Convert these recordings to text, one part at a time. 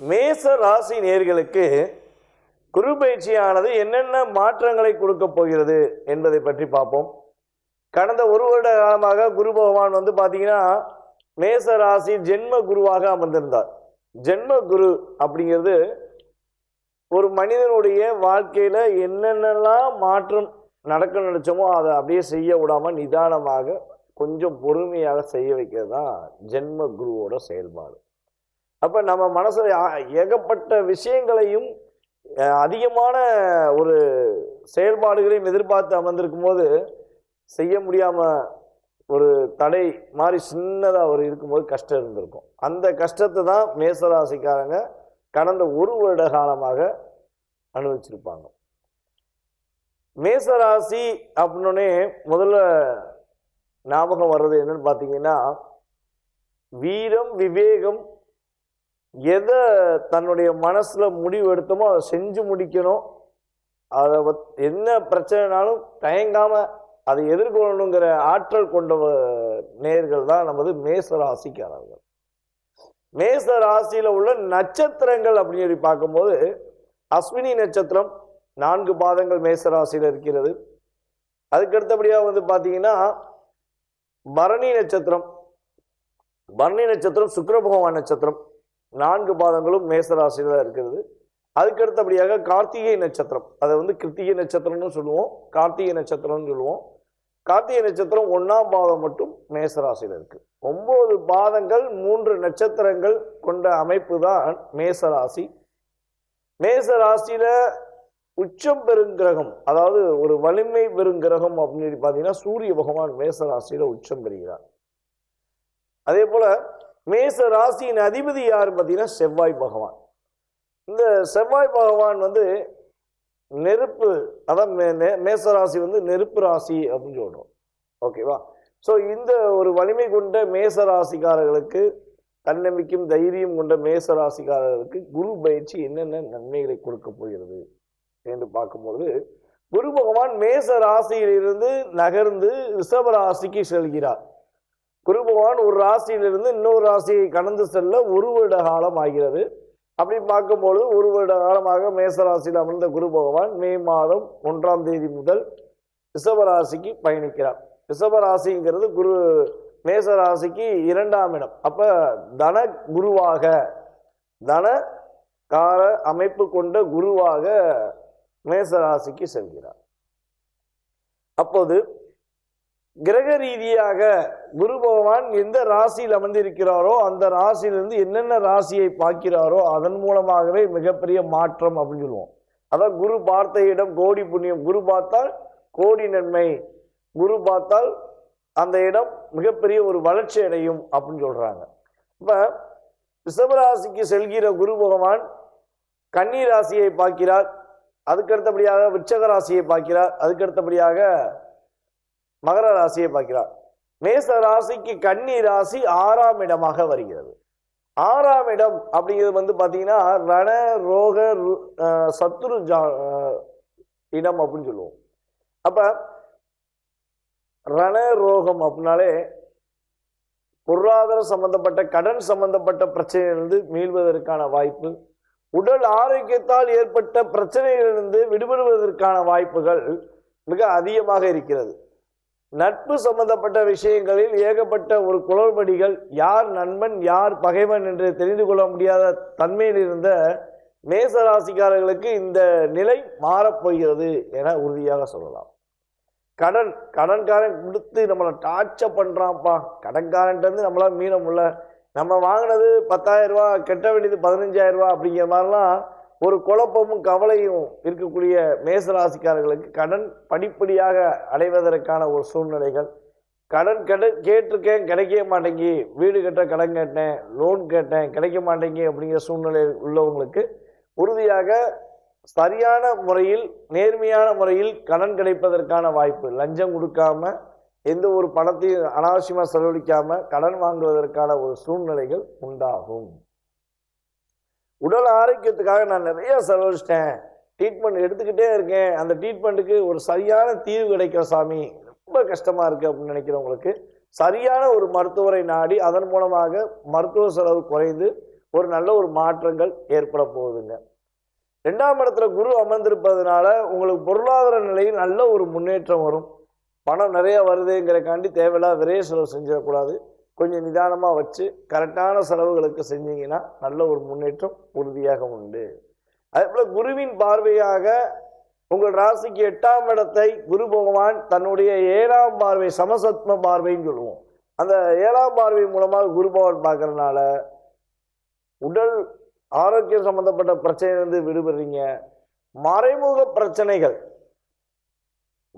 மேச ராசி நேர்களுக்கு குரு பயிற்சியானது என்னென்ன மாற்றங்களை கொடுக்க போகிறது என்பதை பற்றி பார்ப்போம். கடந்த ஒரு வருட காலமாக குரு பகவான் வந்து பார்த்தீங்கன்னா மேச ராசி ஜென்ம குருவாக அமர்ந்திருந்தார். ஜென்ம குரு அப்படிங்கிறது ஒரு மனிதனுடைய வாழ்க்கையில் என்னென்னலாம் மாற்றம் நடக்க நினைச்சோமோ அதை அப்படியே செய்ய விடாமல் நிதானமாக கொஞ்சம் பொறுமையாக செய்ய வைக்கிறது தான் ஜென்ம குருவோட செயல்பாடு. அப்போ நம்ம மனசில் ஏகப்பட்ட விஷயங்களையும் அதிகமான ஒரு செயல்பாடுகளையும் எதிர்பார்த்து அமர்ந்திருக்கும் போது செய்ய முடியாமல் ஒரு தடை மாதிரி சின்னதாக ஒரு இருக்கும்போது கஷ்டம் இருந்திருக்கும். அந்த கஷ்டத்தை தான் மேசராசிக்காரங்க கடந்த ஒரு வருட காலமாக அனுபவிச்சிருப்பாங்க. மேசராசி அப்படின்னே முதல்ல ஞாபகம் வர்றது என்னன்னு பார்த்தீங்கன்னா வீரம் விவேகம் எதை தன்னுடைய மனசில் முடிவு எடுத்தோமோ அதை செஞ்சு முடிக்கணும். அதை என்ன பிரச்சனைனாலும் தயங்காமல் அதை எதிர்கொள்ளணுங்கிற ஆற்றல் கொண்ட நேர்கள் தான் நமது மேச ராசிக்காரர்கள். மேச ராசியில் உள்ள நட்சத்திரங்கள் அப்படின்னு சொல்லி பார்க்கும்போது அஸ்வினி நட்சத்திரம் நான்கு பாதங்கள் மேச ராசியில் இருக்கிறது. அதுக்கு அடுத்தபடியாக வந்து பார்த்தீங்கன்னா பரணி நட்சத்திரம். பரணி நட்சத்திரம் சுக்கிர பகவான் நட்சத்திரம். நான்கு பாதங்களும் மேசராசியில் தான் இருக்கிறது. அதுக்கு அடுத்தபடியாக கார்த்திகை நட்சத்திரம். அதை வந்து கிருத்திகை நட்சத்திரம்னு சொல்லுவோம். கார்த்திகை நட்சத்திரம்னு சொல்லுவோம். கார்த்திகை நட்சத்திரம் ஒன்றாம் பாதம் மட்டும் மேசராசியில் இருக்குது இருக்கு. ஒன்பது பாதங்கள் மூன்று நட்சத்திரங்கள் கொண்ட அமைப்பு தான் மேசராசி. மேசராசியில் உச்சம் பெருங்கிரகம் அதாவது ஒரு வலிமை பெருங்கிரகம் அப்படின்னு சொல்லி பார்த்தீங்கன்னா சூரிய பகவான் மேசராசியில் உச்சம் பெறுகிறார். அதே போல் மேச ராசியின் அதிபதி யார் பார்த்தீங்கன்னா செவ்வாய் பகவான். இந்த செவ்வாய் பகவான் வந்து நெருப்பு அதான் மே- மேச ராசி வந்து நெருப்பு ராசி அப்படின்னு சொல்கிறோம் ஓகேவா ஸோ இந்த ஒரு வலிமை கொண்ட மேச ராசிக்காரர்களுக்கு தன்னம்பிக்கையும் தைரியம் கொண்ட மேச ராசிக்காரர்களுக்கு குரு பயிற்சி என்னென்ன நன்மைகளை கொடுக்க போகிறது என்று பார்க்கும்பொழுது குரு பகவான் மேச ராசியிலிருந்து நகர்ந்து ரிஷப ராசிக்கு செல்கிறார். குரு பகவான் ஒரு ராசியிலிருந்து இன்னொரு ராசியை கடந்து செல்ல ஒரு வருட காலம் ஆகிறது. அப்படி பார்க்கும்பொழுது ஒரு வருட காலமாக மேச ராசியில் அமர்ந்த குரு பகவான் மே மாதம் ஒன்றாம் தேதி முதல் ரிஷபராசிக்கு பயணிக்கிறார். ரிஷபராசிங்கிறது குரு மேச ராசிக்கு இரண்டாம் இடம். அப்போ தன குருவாக தன கார அமைப்பு கொண்ட குருவாக மேச ராசிக்கு செல்கிறார். அப்போது கிரக ரீதியாக குரு பகவான் எந்த ராசியில் அமர்ந்திருக்கிறாரோ அந்த ராசியிலிருந்து என்னென்ன ராசியை பார்க்கிறாரோ அதன் மூலமாகவே மிகப்பெரிய மாற்றம் அப்படின்னு சொல்லுவோம். அதான் குரு பார்த்த இடம் கோடி புண்ணியம். குரு பார்த்தால் கோடி நன்மை. குரு பார்த்தால் அந்த இடம் மிகப்பெரிய ஒரு வளர்ச்சி அடையும் அப்படின்னு சொல்கிறாங்க இப்போ ரிஷபராசிக்கு செல்கிற குரு பகவான் கன்னி ராசியை பார்க்கிறார். அதுக்கடுத்தபடியாக விச்சக ராசியை பார்க்கிறார். அதுக்கடுத்தபடியாக மகர ராசியை பார்க்கிறார். மேச ராசிக்கு கன்னி ராசி ஆறாம் இடமாக வருகிறது. ஆறாம் இடம் அப்படிங்கிறது வந்து பார்த்தீங்கன்னா ரண ரோக ரு- சத்துரு ஜா- இடம் அப்படின்னு சொல்லுவோம். அப்ப ரண ரோகம் அப்படின்னாலே பொருளாதார சம்பந்தப்பட்ட கடன் சம்பந்தப்பட்ட பிரச்சனையிலிருந்து மீள்வதற்கான வாய்ப்பு உடல் ஆரோக்கியத்தால் ஏற்பட்ட பிரச்சனையிலிருந்து விடுபடுவதற்கான வாய்ப்புகள் மிக அதிகமாக இருக்கிறது. நட்பு சம்பந்தப்பட்ட விஷயங்களில் ஏகப்பட்ட ஒரு குளறுபடிகள் யார் நண்பன் யார் பகைவன் என்று தெரிந்து கொள்ள முடியாத தன்மையில் இருந்த மேச ராசிக்காரர்களுக்கு இந்த நிலை மாறப்போகிறது என உறுதியாக சொல்லலாம். கடன் கடன்காரன் கொடுத்து நம்மளை டார்ச்சர் பண்ணுறான்ப்பா கடன்காரன்ட்டு நம்மளால் நம்மளால மீற முடியல. நம்ம வாங்கினது பத்தாயிரம் ரூபா கெட்ட வேண்டியது பதினஞ்சாயிரம் அப்படிங்கிற மாதிரிலாம் ஒரு குழப்பமும் கவலையும் இருக்கக்கூடிய மேசராசிக்காரர்களுக்கு கடன் படிப்படியாக அடைவதற்கான ஒரு சூழ்நிலைகள். கடன் கட கேட்டிருக்கேன் கிடைக்க மாட்டேங்கி. வீடு கட்ட கடன் கேட்டேன் லோன் கேட்டேன் கிடைக்க மாட்டேங்கி அப்படிங்கிற சூழ்நிலை உள்ளவங்களுக்கு உறுதியாக சரியான முறையில் நேர்மையான முறையில் கடன் கிடைப்பதற்கான வாய்ப்பு. லஞ்சம் கொடுக்காம எந்த ஒரு பணத்தையும் அனாவசியமாக செலவழிக்காமல் கடன் வாங்குவதற்கான ஒரு சூழ்நிலைகள் உண்டாகும். உடல் ஆரோக்கியத்துக்காக நான் நிறைய செலவழிச்சிட்டேன். ட்ரீட்மெண்ட் எடுத்துக்கிட்டே இருக்கேன். அந்த ட்ரீட்மெண்ட்டுக்கு ஒரு சரியான தீர்வு கிடைக்கிற சாமி. ரொம்ப கஷ்டமாக இருக்குது அப்படின்னு நினைக்கிறவங்களுக்கு சரியான ஒரு மருத்துவரை நாடி அதன் மூலமாக மருத்துவ செலவு குறைந்து ஒரு நல்ல ஒரு மாற்றங்கள் ஏற்பட போகுதுங்க. ரெண்டாம் இடத்துல குரு அமர்ந்திருப்பதனால உங்களுக்கு பொருளாதார நிலையில் நல்ல ஒரு முன்னேற்றம் வரும். பணம் நிறைய வருதுங்கிறக்காண்டி தேவையில்லாத விரைய செலவு செஞ்சிடக்கூடாது. கொஞ்சம் நிதானமாக வச்சு கரெக்டான செலவுகளுக்கு செஞ்சீங்கன்னா நல்ல ஒரு முன்னேற்றம் உறுதியாக உண்டு. அதே போல் குருவின் பார்வையாக உங்கள் ராசிக்கு எட்டாம் இடத்தை குரு பகவான் தன்னுடைய ஏழாம் பார்வை சமசத்ம பார்வைன்னு சொல்லுவோம். அந்த ஏழாம் பார்வை மூலமாக குரு பகவான் பார்க்கறதுனால உடல் ஆரோக்கியம் சம்பந்தப்பட்ட பிரச்சனையிலிருந்து விடுபடுறீங்க. மறைமுக பிரச்சனைகள்.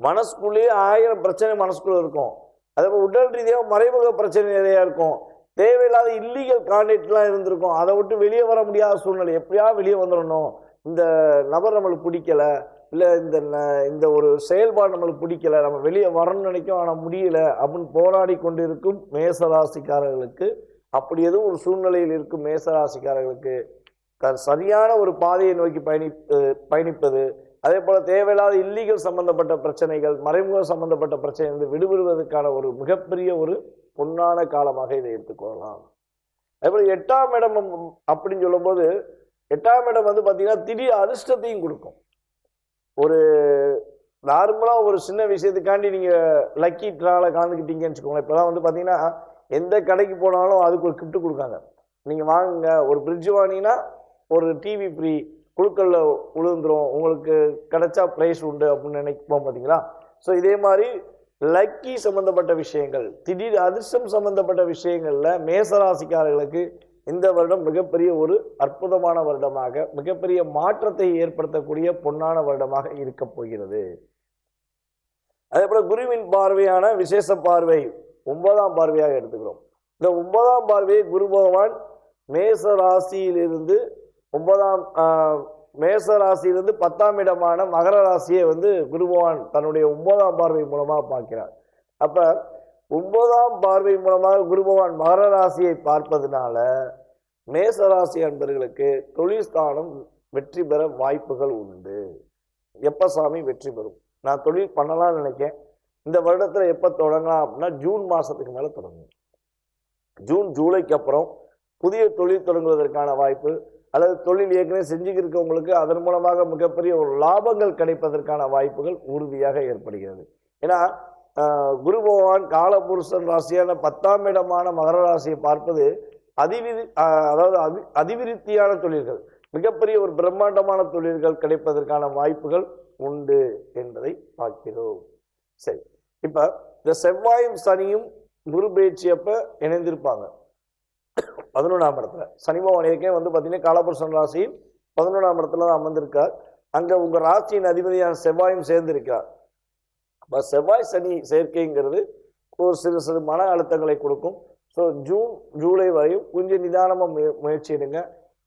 மனசுக்குள்ளேயே ஆயிரம் பிரச்சனை மனசுக்குள்ளே இருக்கும். அதே போல் உடல் ரீதியாக மறைமுக பிரச்சனை நிறையா இருக்கும். தேவையில்லாத இல்லீகல் கான்டாக்ட்லாம் இருந்திருக்கும். அதை விட்டு வெளியே வர முடியாத சூழ்நிலை. எப்படியா வெளியே வந்துடணும். இந்த நபர் நம்மளுக்கு பிடிக்கல. இல்லை இந்த ந- இந்த ஒரு செயல்பாடு நம்மளுக்கு பிடிக்கல. நம்ம வெளியே வரணும்னு நினைக்கும் ஆனால் முடியல அப்படின்னு போராடி கொண்டிருக்கும் மேசராசிக்காரர்களுக்கு அப்படி எதுவும் ஒரு சூழ்நிலையில் இருக்கும் மேசராசிக்காரர்களுக்கு சரியான ஒரு பாதையை நோக்கி பயணி பயணிப்பது அதே போல் தேவையில்லாத இல்லீகல் சம்பந்தப்பட்ட பிரச்சனைகள் மறைமுக சம்பந்தப்பட்ட பிரச்சனைகள் விடுபடுவதற்கான ஒரு மிகப்பெரிய ஒரு பொன்னான காலமாக இதை எடுத்துக்கொள்ளலாம் அதே போல் எட்டாம் இடம் அப்படின்னு சொல்லும்போது எட்டாம் இடம் வந்து பார்த்தீங்கன்னா திடீர் அதிர்ஷ்டத்தையும் கொடுக்கும். ஒரு நார்மலாக ஒரு சின்ன விஷயத்துக்காண்டி நீங்கள் லக்கி ட்ராவில் கலந்துக்கிட்டீங்கன்னு வச்சுக்கோங்களேன். இப்போலாம் வந்து பார்த்தீங்கன்னா எந்த கடைக்கு போனாலும் அதுக்கு ஒரு கிஃப்ட் கொடுக்காங்க. நீங்கள் வாங்குங்க ஒரு ஃப்ரிட்ஜ் வாங்கினீங்கன்னா ஒரு டிவி ஃப்ரீ குழுக்களில் விழுந்துரும் உங்களுக்கு கிடைச்சா ப்ரைஸ் உண்டு அப்படின்னு நினைப்போம் பார்த்தீங்களா ஸோ இதே மாதிரி லக்கி சம்மந்தப்பட்ட விஷயங்கள் திடீர் அதிர்ஷ்டம் சம்மந்தப்பட்ட விஷயங்களில் மேசராசிக்காரர்களுக்கு இந்த வருடம் மிகப்பெரிய ஒரு அற்புதமான வருடமாக மிகப்பெரிய மாற்றத்தை ஏற்படுத்தக்கூடிய பொன்னான வருடமாக இருக்க போகிறது. அதே போல குருவின் பார்வையான விசேஷ பார்வை ஒன்பதாம் பார்வையாக எடுத்துக்கிறோம். இந்த ஒன்பதாம் பார்வையை குரு பகவான் மேச ராசியிலிருந்து ஒன்பதாம் மேச ராசியிலிருந்து பத்தாம் இடமான மகர ராசியை வந்து குருபவான் தன்னுடைய ஒன்பதாம் பார்வை மூலமாக பார்க்கிறார். அப்போ ஒன்பதாம் பார்வை மூலமாக குருபவான் மகர ராசியை பார்ப்பதனால மேச ராசி அன்பர்களுக்கு தொழில் ஸ்தானம் வெற்றி பெற வாய்ப்புகள் உண்டு. எப்ப சாமி வெற்றி பெறும். நான் தொழில் பண்ணலாம்னு நினைக்கேன். இந்த வருடத்தில் எப்போ தொடங்கலாம் அப்படின்னா ஜூன் மாதத்துக்கு மேலே தொடங்கும் ஜூன் ஜூலைக்கு அப்புறம் புதிய தொழில் தொடங்குவதற்கான வாய்ப்பு அல்லது தொழில் ஏற்கனவே செஞ்சுக்கிருக்கவங்களுக்கு அதன் மூலமாக மிகப்பெரிய ஒரு லாபங்கள் கிடைப்பதற்கான வாய்ப்புகள் உறுதியாக ஏற்படுகிறது. ஏன்னா குரு பகவான் காலபுருஷன் ராசியான பத்தாம் இடமான மகர ராசியை பார்ப்பது அதிவிரி அதாவது அதி அதிவிருத்தியான தொழில்கள். மிகப்பெரிய ஒரு பிரம்மாண்டமான தொழில்கள் கிடைப்பதற்கான வாய்ப்புகள் உண்டு என்பதை பார்க்கிறோம். சரி. இப்போ இந்த செவ்வாயும் சனியும் குரு பயிற்சியப்ப இணைந்திருப்பாங்க. பதினொன்றாம் இடத்துல. சனி பகவான் ஏற்கனவே வந்து பார்த்தீங்கன்னா காலபுருஷன் ராசியில் பதினொன்றாம் இடத்துல தான் அமர்ந்திருக்கார். அங்கே உங்கள் ராசியின் அதிபதியான செவ்வாயும் சேர்ந்திருக்கிறார். அப்போ செவ்வாய் சனி சேர்க்கைங்கிறது ஒரு சிறு சிறு மன அழுத்தங்களை கொடுக்கும். ஸோ ஜூன் ஜூலை வரையும் கொஞ்சம் நிதானமாக முய முயற்சி எடுங்க.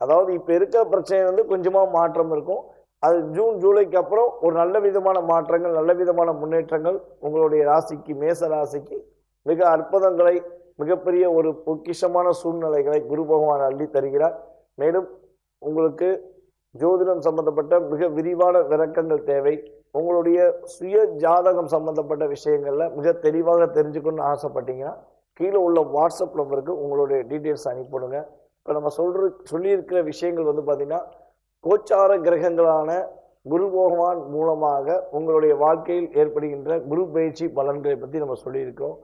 அதாவது இப்போ இருக்கிற பிரச்சனை வந்து கொஞ்சமாக மாற்றம் இருக்கும். அது ஜூன் ஜூலைக்கு அப்புறம் ஒரு நல்ல விதமான மாற்றங்கள் நல்ல விதமான முன்னேற்றங்கள் உங்களுடைய ராசிக்கு மேச ராசிக்கு மிக அற்புதங்களை மிகப்பெரிய ஒரு பொக்கிஷமான சூழ்நிலைகளை குரு பகவான் அள்ளி தருகிறார். மேலும் உங்களுக்கு ஜோதிடம் சம்பந்தப்பட்ட மிக விரிவான விளக்கங்கள் தேவை. உங்களுடைய சுய ஜாதகம் சம்பந்தப்பட்ட விஷயங்களில் மிக தெளிவாக தெரிஞ்சுக்கணும்னு ஆசைப்பட்டீங்கன்னா கீழே உள்ள வாட்ஸ்அப் நம்பருக்கு உங்களுடைய டீட்டெயில்ஸ் அனுப்பிவிடுங்க. இப்போ நம்ம சொல்ற சொல்லியிருக்கிற விஷயங்கள் வந்து பார்த்திங்கன்னா கோச்சார கிரகங்களான குரு பகவான் மூலமாக உங்களுடைய வாழ்க்கையில் ஏற்படுகின்ற குரு பயிற்சி பலன்களை பற்றி நம்ம சொல்லியிருக்கோம்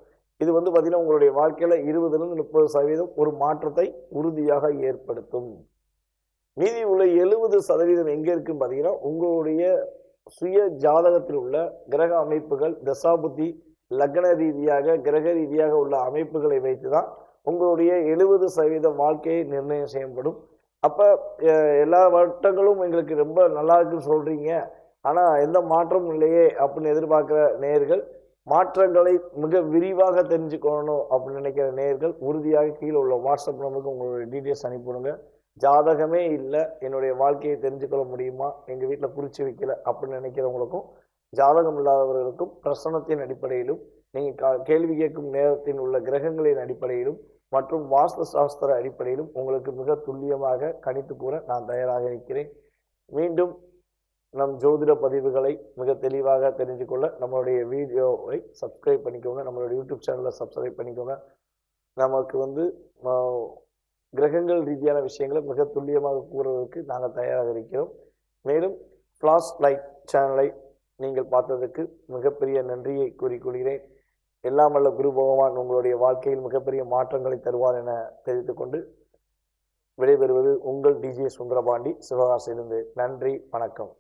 இது வந்து பார்த்தீங்கன்னா உங்களுடைய வாழ்க்கையில் இருபதுலேருந்து முப்பது சதவீதம் ஒரு மாற்றத்தை உறுதியாக ஏற்படுத்தும். மீதி உள்ள எழுபது சதவீதம் எங்கே இருக்குன்னு பார்த்தீங்கன்னா உங்களுடைய சுய ஜாதகத்தில் உள்ள கிரக அமைப்புகள் தசாபுத்தி லக்ன ரீதியாக கிரக ரீதியாக உள்ள அமைப்புகளை வைத்து தான் உங்களுடைய எழுபது சதவீத வாழ்க்கையை நிர்ணயம் செய்யப்படும். அப்போ எல்லா வட்டங்களும் எங்களுக்கு ரொம்ப நல்லா இருக்குன்னு சொல்கிறீங்க ஆனால் எந்த மாற்றமும் இல்லையே அப்படின்னு எதிர்பார்க்குற நேயர்கள் மாற்றங்களை மிக விரிவாக தெரிஞ்சுக்கணும் அப்படின்னு நினைக்கிற நேர்கள் உறுதியாக கீழே உள்ள வாட்ஸ்அப் நம்பருக்கு உங்களுடைய டீட்டெயில்ஸ் அனுப்பிவிடுங்க. ஜாதகமே இல்லை. என்னுடைய வாழ்க்கையை தெரிஞ்சுக்கொள்ள முடியுமா? எங்கள் வீட்டில் குறித்து வைக்கல அப்படின்னு நினைக்கிறவங்களுக்கும் ஜாதகம் இல்லாதவர்களுக்கும் பிரசனத்தின் அடிப்படையிலும் நீங்கள் கேள்வி கேட்கும் நேரத்தில் உள்ள கிரகங்களின் அடிப்படையிலும் மற்றும் வாஸ்து சாஸ்திர அடிப்படையிலும் உங்களுக்கு மிக துல்லியமாக கணித்து கூற நான் தயாராக இருக்கிறேன். மீண்டும் நம் ஜோதிட பதிவுகளை மிக தெளிவாக தெரிஞ்சுக்கொள்ள நம்மளுடைய வீடியோவை சப்ஸ்கிரைப் பண்ணிக்கோங்க. நம்மளுடைய யூடியூப் சேனலை சப்ஸ்கிரைப் பண்ணிக்கோங்க. நமக்கு வந்து கிரகங்கள் ரீதியான விஷயங்களை மிக துல்லியமாக கூறுவதற்கு நாங்கள் தயாராக இருக்கிறோம். மேலும் ஃப்ளாஷ் லைட் சேனலை நீங்கள் பார்த்ததுக்கு மிகப்பெரிய நன்றியை கூறிக்கொள்கிறேன். எல்லாம் வல்ல குரு பகவான் உங்களுடைய வாழ்க்கையில் மிகப்பெரிய மாற்றங்களை தருவார் என தெரிவித்துக்கொண்டு விடைபெறுவது உங்கள் டிஜே சுந்தரபாண்டி. சிவகாசியிலிருந்து நன்றி வணக்கம்.